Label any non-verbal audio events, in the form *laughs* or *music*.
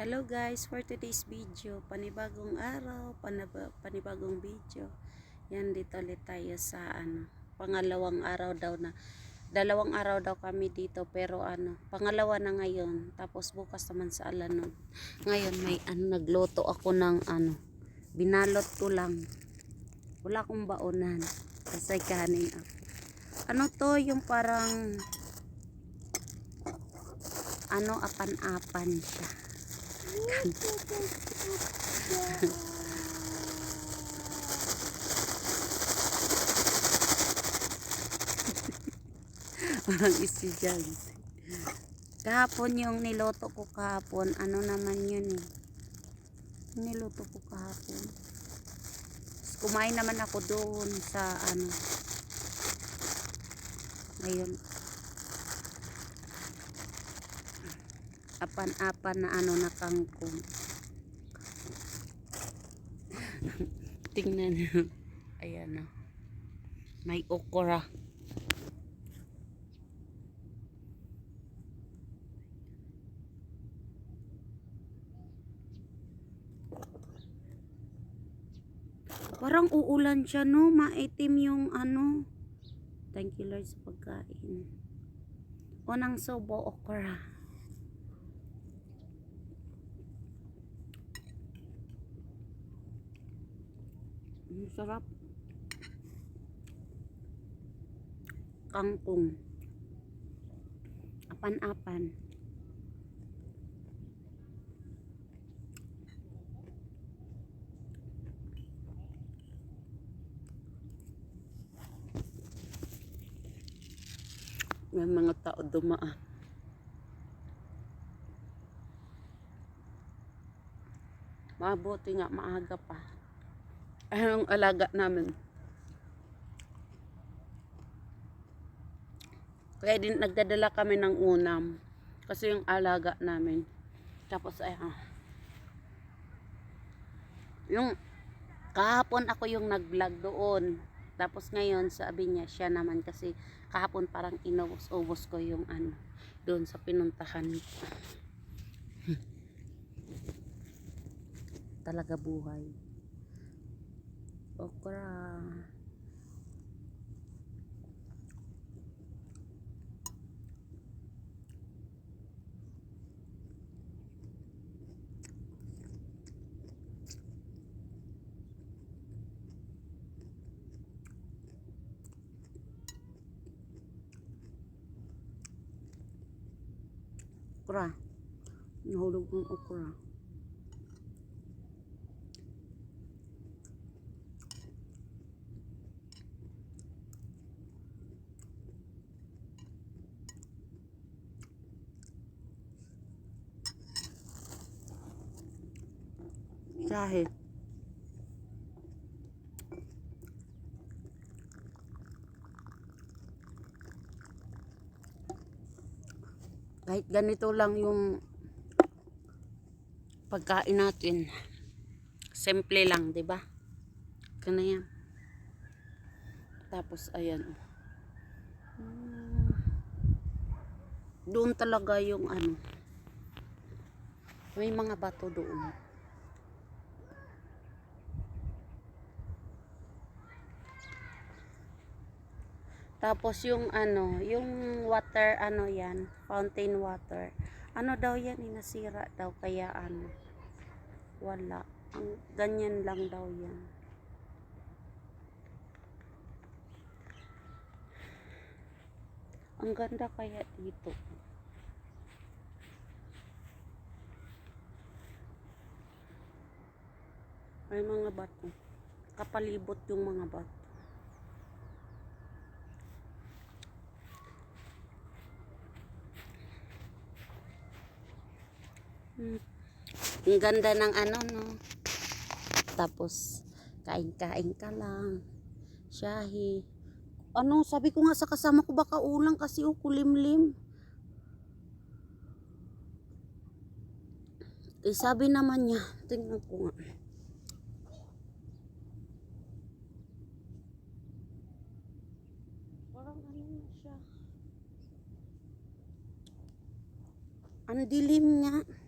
Hello guys, for today's video, panibagong araw, panaba, panibagong video. Yan dito ulit tayo sa ano, pangalawang araw daw na dalawang araw daw kami dito pero ano, pangalawa na ngayon. Tapos bukas naman sa Alanod. Ngayon may ano nagluto ako ng ano, binalot ko lang. Wala akong baonan. Kasi kanin ako. Ano to, yung parang ano apan-apan siya. *laughs* Parang estudyante. Kahapon yung niloto ko kahapon, ano naman yun eh. Niloto ko kahapon. Kumain naman ako doon sa ano. Ngayon. Apan-apan na ano na kangkong. *laughs* Tingnan nyo. Ayan o. May okra. Parang uulan siya no. Maitim yung ano. Thank you Lord sa pagkain. Unang sobo okra. Sarap. Kangkong. Apan-apan. May mga tao dumaan. Mabuti nga maaga pa. Anong alaga namin? Kaya din nagdadala kami ng unam. Kasi yung alaga namin. Tapos ay ah. Yung kahapon ako yung nag-vlog doon. Tapos ngayon sabi niya siya naman kasi kahapon parang inubos-ubos ko yung ano doon sa pinuntahan. *laughs* Talaga buhay. Okra. Okra. Nahulog ng okra. Kahit kahit ganito lang yung pagkain natin simple lang 'di ba? Kana yan. Tapos ayan. Doon talaga yung ano may mga bato doon Tapos yung ano, yung water ano yan, fountain water. Ano daw yan, inasira daw kaya ano. Wala. Ang ganyan lang daw yan. Ang ganda kaya dito. May mga bato. Kapalibot yung mga bato. Ang ganda ng ano, no? Tapos, kain-kain ka lang. Shahi. Ano, sabi ko nga sa kasama ko baka ulang kasi oh, kulimlim. Eh, sabi naman niya, tingnan ko nga. Parang ano na siya. Ang dilim niya.